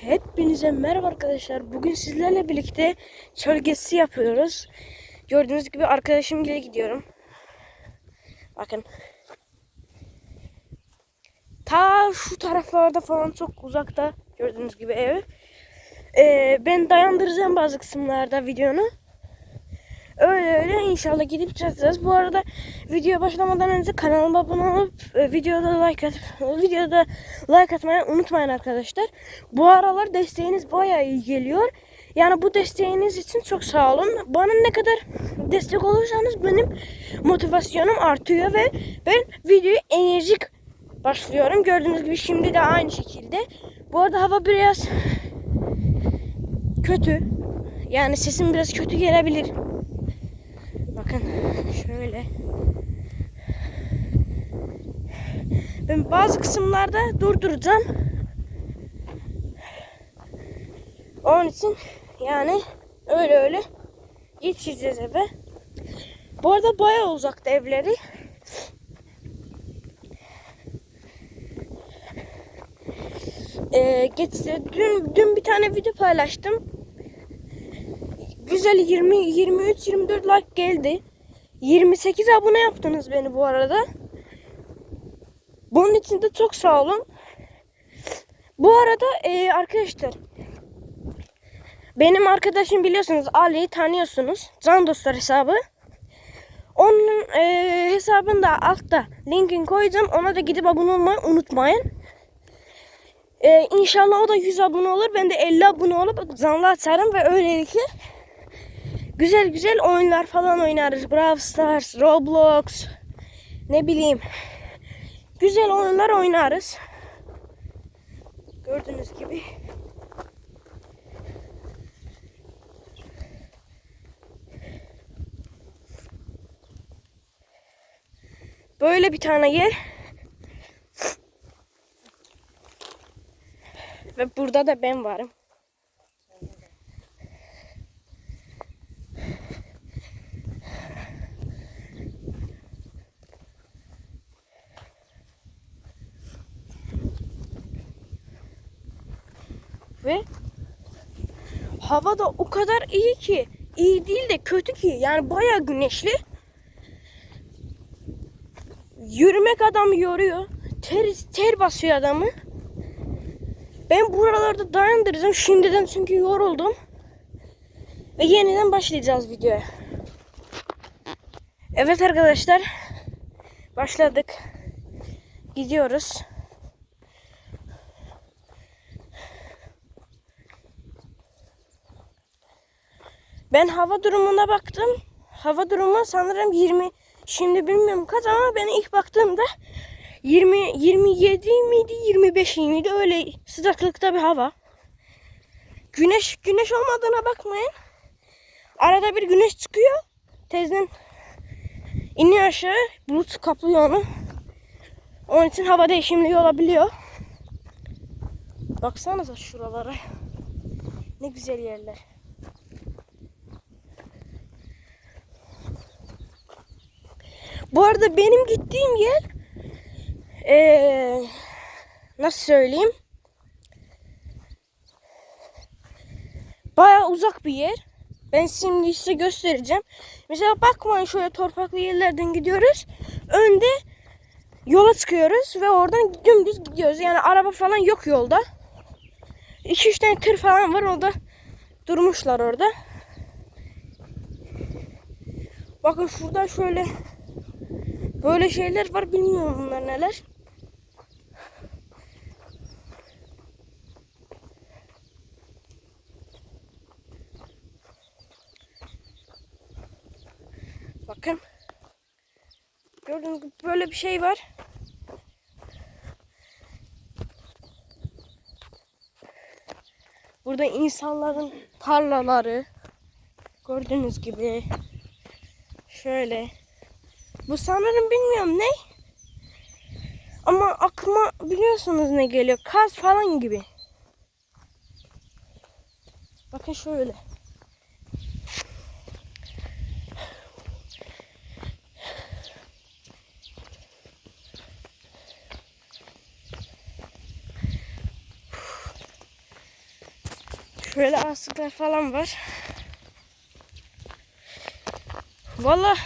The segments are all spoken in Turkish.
Hepinize merhaba arkadaşlar. Bugün sizlerle birlikte çöl gezisi yapıyoruz. Gördüğünüz gibi arkadaşım ile gidiyorum. Bakın. Ta şu taraflarda falan çok uzakta gördüğünüz gibi ev. Ee, ben dayandıracağım bazı kısımlarda videonu. Öyle öyle inşallah gidip çekeceğiz. Bu arada video başlamadan önce kanalıma abone olup e, videoda like at videoda like atmayı unutmayın arkadaşlar. Bu aralar desteğiniz bayağı iyi geliyor. Yani bu desteğiniz için çok sağ olun. Bana ne kadar destek olursanız benim motivasyonum artıyor ve ben videoyu enerjik başlıyorum. Gördüğünüz gibi şimdi de aynı şekilde. Bu arada hava biraz kötü. Yani sesim biraz kötü gelebilir. Bakın şöyle. Ben bazı kısımlarda durduracağım. Onun için yani öyle öyle yetişeceğiz eve. Bu arada bayağı uzakta evleri. Ee, geç, dün, dün bir tane video paylaştım güzel 20 23 24 like geldi. 28 abone yaptınız beni bu arada. Bunun için de çok sağ olun. Bu arada e, arkadaşlar benim arkadaşım biliyorsunuz Ali'yi tanıyorsunuz. Can dostlar hesabı. Onun e, hesabını da altta linkini koyacağım. Ona da gidip abone olmayı unutmayın. E, inşallah o da 100 abone olur. Ben de 50 abone olup canlı açarım ve öylelikle güzel güzel oyunlar falan oynarız. Brawl Stars, Roblox, ne bileyim. Güzel oyunlar oynarız. Gördüğünüz gibi. Böyle bir tane yer. Ve burada da ben varım. Ve hava da o kadar iyi ki iyi değil de kötü ki yani baya güneşli. Yürümek adamı yoruyor. Ter, ter basıyor adamı. Ben buralarda dayandıracağım şimdiden çünkü yoruldum. Ve yeniden başlayacağız videoya. Evet arkadaşlar. Başladık. Gidiyoruz. Ben hava durumuna baktım. Hava durumu sanırım 20 şimdi bilmiyorum kaç ama ben ilk baktığımda 20 27 miydi 25 miydi öyle sıcaklıkta bir hava. Güneş güneş olmadığına bakmayın. Arada bir güneş çıkıyor. Tezden iniyor aşağı. Bulut kaplıyor onu. Onun için hava değişimliği olabiliyor. Baksanıza şuralara. Ne güzel yerler. Bu arada benim gittiğim yer ee, nasıl söyleyeyim? Baya uzak bir yer. Ben şimdi size göstereceğim. Mesela bakmayın şöyle torpaklı yerlerden gidiyoruz. Önde yola çıkıyoruz ve oradan dümdüz gidiyoruz. Yani araba falan yok yolda. 2-3 tane tır falan var orada. Durmuşlar orada. Bakın şuradan şöyle Böyle şeyler var bilmiyorum bunlar neler. Bakın. Gördüğünüz gibi böyle bir şey var. Burada insanların tarlaları gördüğünüz gibi şöyle bu sanırım bilmiyorum ne. Ama aklıma biliyorsunuz ne geliyor. Kaz falan gibi. Bakın şöyle. Şöyle asıklar falan var. Valla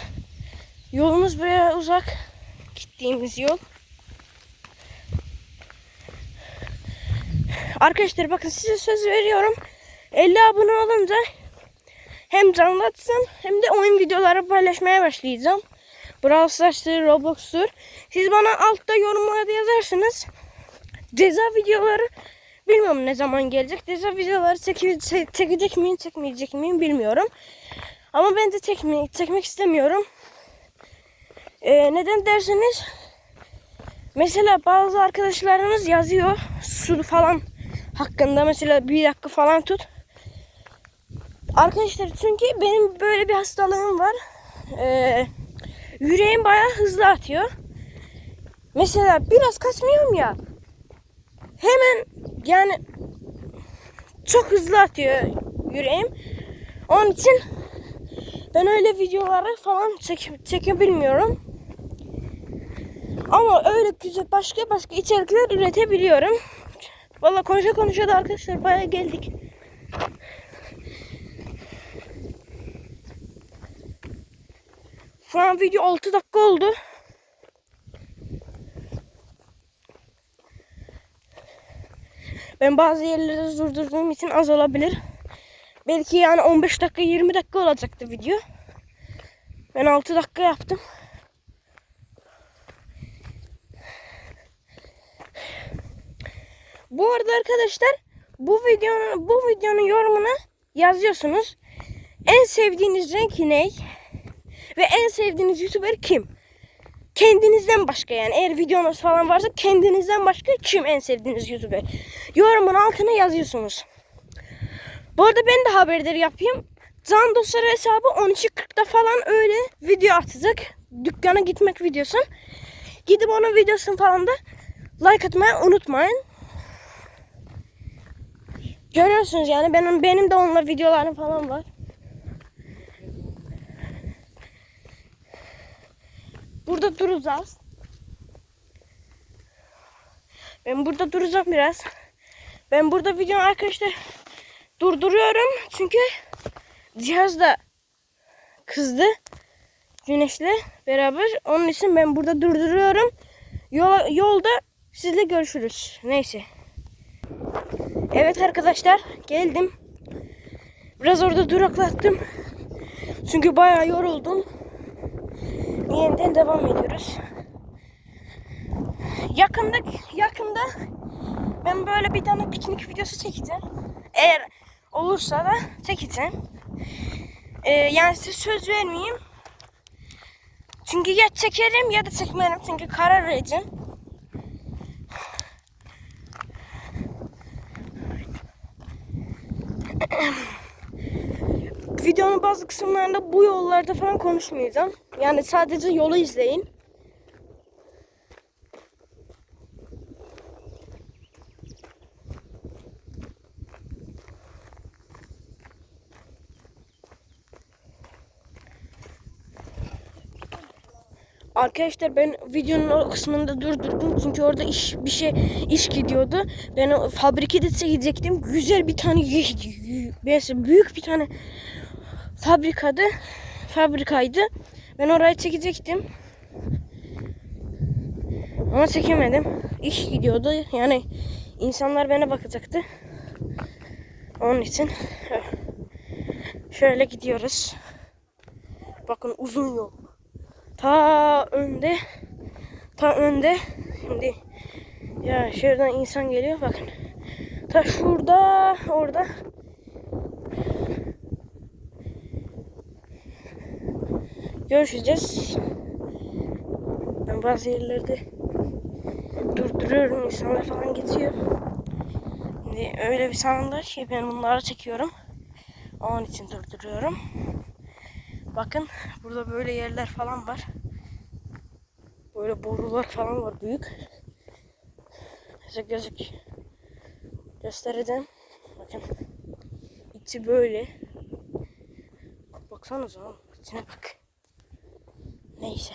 yolumuz buraya uzak. Gittiğimiz yol. Arkadaşlar bakın size söz veriyorum. 50 abone olunca hem canlı hem de oyun videoları paylaşmaya başlayacağım. Brawl Stars'tır, Roblox'tur. Siz bana altta yorumlarda yazarsınız. Ceza videoları bilmiyorum ne zaman gelecek. Ceza videoları çeke- çe- çekecek miyim, çekmeyecek miyim bilmiyorum. Ama ben de çekme, çekmek istemiyorum. Ee, neden derseniz mesela bazı arkadaşlarımız yazıyor su falan hakkında mesela bir dakika falan tut. Arkadaşlar çünkü benim böyle bir hastalığım var. Ee, yüreğim bayağı hızlı atıyor. Mesela biraz kaçmıyorum ya. Hemen yani çok hızlı atıyor yüreğim. Onun için ben öyle videoları falan çek, çekebilmiyorum. Ama öyle güzel başka başka içerikler üretebiliyorum. Valla konuşa konuşa da arkadaşlar bayağı geldik. Şu an video 6 dakika oldu. Ben bazı yerleri durdurduğum için az olabilir. Belki yani 15 dakika 20 dakika olacaktı video. Ben 6 dakika yaptım. Bu arada arkadaşlar bu videonun bu videonun yorumuna yazıyorsunuz. En sevdiğiniz renk ne? Ve en sevdiğiniz YouTuber kim? Kendinizden başka yani eğer videonuz falan varsa kendinizden başka kim en sevdiğiniz YouTuber? Yorumun altına yazıyorsunuz. Bu arada ben de haberdar yapayım. Can dostları hesabı 12.40'da falan öyle video atacak. Dükkana gitmek videosu. Gidip onun videosunu falan da like atmayı unutmayın. Görüyorsunuz yani benim benim de onunla videolarım falan var. Burada duracağız. Ben burada duracağım biraz. Ben burada video arkadaşlar durduruyorum çünkü cihaz da kızdı güneşle beraber. Onun için ben burada durduruyorum. Yol, yolda sizle görüşürüz. Neyse. Evet arkadaşlar geldim. Biraz orada duraklattım. Çünkü bayağı yoruldum. Yeniden devam ediyoruz. Yakında yakında ben böyle bir tane piknik videosu çekeceğim. Eğer olursa da çekeceğim. Ee, yani size söz vermeyeyim. Çünkü ya çekerim ya da çekmerim. Çünkü karar vereceğim. Videonun bazı kısımlarında bu yollarda falan konuşmayacağım. Yani sadece yolu izleyin. Arkadaşlar ben videonun o kısmında durdurdum çünkü orada iş bir şey iş gidiyordu. Ben fabrikede gidecektim. Güzel bir tane mesela büyük bir tane fabrikada fabrikaydı. Ben oraya çekecektim. Ama çekemedim. İş gidiyordu. Yani insanlar bana bakacaktı. Onun için şöyle gidiyoruz. Bakın uzun yol. Ta önde ta önde şimdi ya şuradan insan geliyor bakın. Ta şurada orada görüşeceğiz. Ben bazı yerlerde durduruyorum insanlar falan geçiyor. Şimdi öyle bir sanımda ki ben bunları çekiyorum. Onun için durduruyorum. Bakın burada böyle yerler falan var. Böyle borular falan var büyük. Size gözük göstereceğim. Bakın içi böyle. Baksanıza içine bak. Neyse.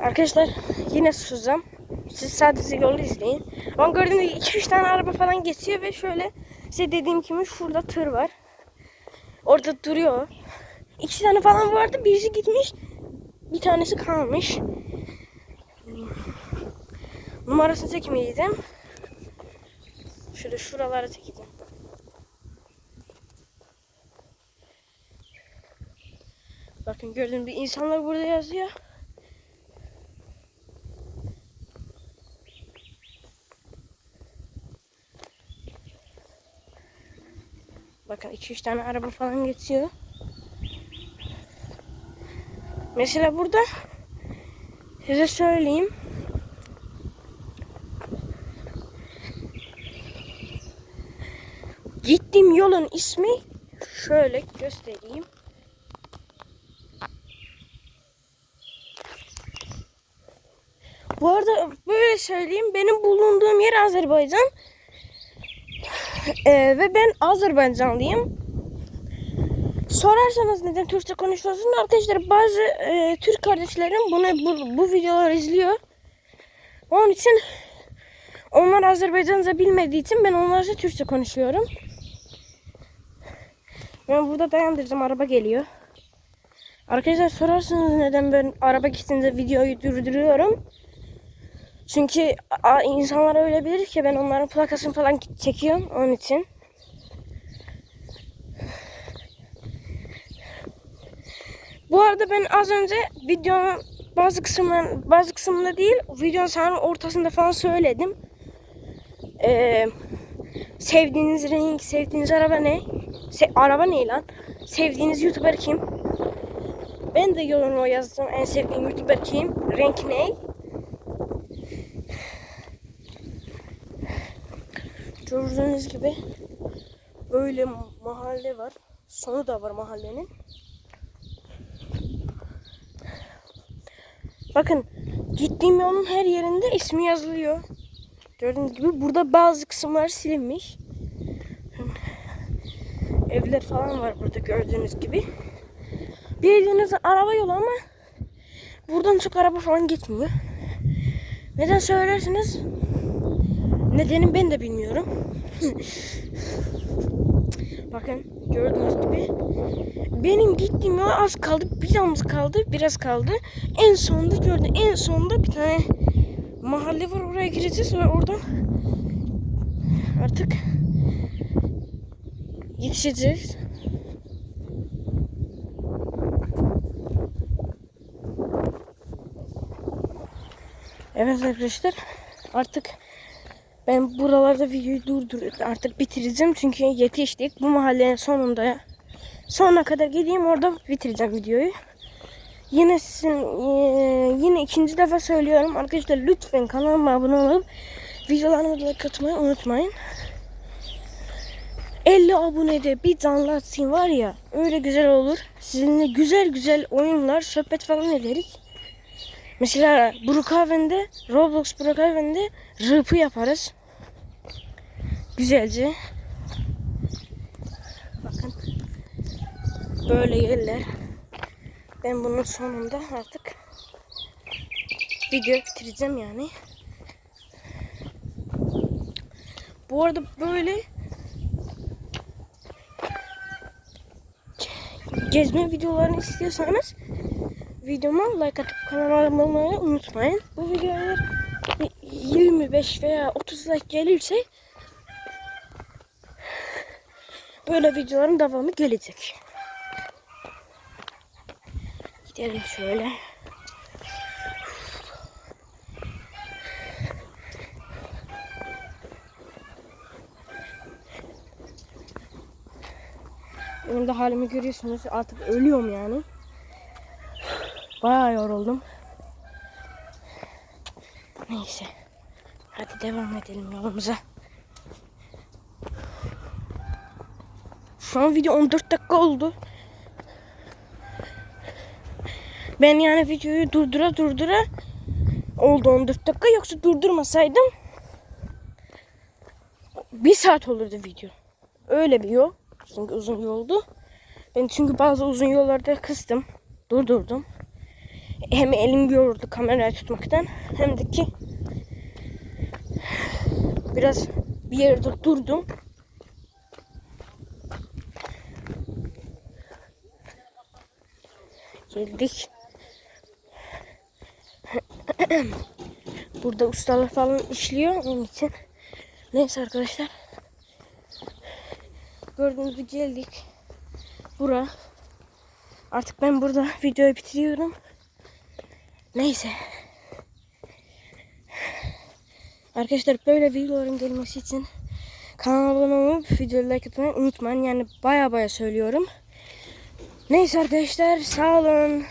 Arkadaşlar yine susacağım. Siz sadece yolu izleyin. Ama gördüğünüz gibi 2-3 tane araba falan geçiyor ve şöyle size dediğim gibi şurada tır var. Orada duruyor. İki tane falan vardı. Birisi gitmiş. Bir tanesi kalmış. Numarasını çekmeyeceğim. Şöyle şuralara çekeceğim. Bakın gördüğünüz gibi insanlar burada yazıyor. Bakın 2-3 tane araba falan geçiyor. Mesela burada size söyleyeyim. Gittiğim yolun ismi şöyle göstereyim. Bu arada böyle söyleyeyim. Benim bulunduğum yer Azerbaycan. Ee, ve ben Azerbaycanlıyım. Sorarsanız neden Türkçe konuşuyorsun? Arkadaşlar bazı e, Türk kardeşlerim bunu bu, bu videoları izliyor. Onun için onlar Azerbaycanca bilmediği için ben onlarla Türkçe konuşuyorum. Ben burada dayandıracağım araba geliyor. Arkadaşlar sorarsanız neden ben araba gittiğinde videoyu durduruyorum. Çünkü insanlar öyle bilir ki ben onların plakasını falan çekiyorum onun için. Bu arada ben az önce videonun bazı kısımlar bazı kısımda değil videonun sanırım ortasında falan söyledim. Ee, sevdiğiniz renk, sevdiğiniz araba ne? Se araba ne lan? Sevdiğiniz YouTuber kim? Ben de o yazdım. En sevdiğim YouTuber kim? Renk ne? Gördüğünüz gibi böyle mahalle var. Sonu da var mahallenin. Bakın gittiğim yolun her yerinde ismi yazılıyor. Gördüğünüz gibi burada bazı kısımlar silinmiş. Evler falan var burada gördüğünüz gibi. Bildiğiniz araba yolu ama buradan çok araba falan gitmiyor. Neden söylersiniz? Nedenim ben de bilmiyorum. Bakın gördüğünüz gibi benim gittiğim yol az kaldı. Biraz kaldı. Biraz kaldı. En sonunda gördüm. En sonunda bir tane mahalle var. Oraya gireceğiz ve oradan artık yetişeceğiz. Evet arkadaşlar artık ben buralarda videoyu durdurup artık bitireceğim çünkü yetiştik bu mahallenin sonunda sonuna kadar gideyim orada bitireceğim videoyu. Yine sizin e, yine ikinci defa söylüyorum arkadaşlar lütfen kanalıma abone olup videolarıma da katmayı unutmayın. 50 abonede bir canlı var ya öyle güzel olur. Sizinle güzel güzel oyunlar, sohbet falan ederiz. Mesela Brookhaven'de, Roblox Brookhaven'de rıpı yaparız. Güzelce. Bakın. Böyle yerler. Ben bunun sonunda artık video bitireceğim yani. Bu arada böyle gezme videolarını istiyorsanız videoma like atıp kanalıma abone olmayı unutmayın. Bu videolar 25 veya 30 like gelirse böyle videoların devamı gelecek. Gidelim şöyle. Benim halimi görüyorsunuz. Artık ölüyorum yani. Bayağı yoruldum. Neyse. Hadi devam edelim yolumuza. Şu an video 14 dakika oldu. Ben yani videoyu durdura durdura oldu 14 dakika. Yoksa durdurmasaydım bir saat olurdu video. Öyle bir yol. Çünkü uzun yoldu. Ben çünkü bazı uzun yollarda kıstım. Durdurdum. Hem elim yoruldu kamerayı tutmaktan hem de ki biraz bir yerde durdum. Geldik. Burada ustalar falan işliyor onun için. Neyse arkadaşlar. Gördüğünüz gibi geldik. Bura. Artık ben burada videoyu bitiriyorum. Neyse. Arkadaşlar böyle videoların gelmesi için kanala abone olup videoyu like atmayı unutmayın. Yani baya baya söylüyorum. Neyse arkadaşlar sağ olun.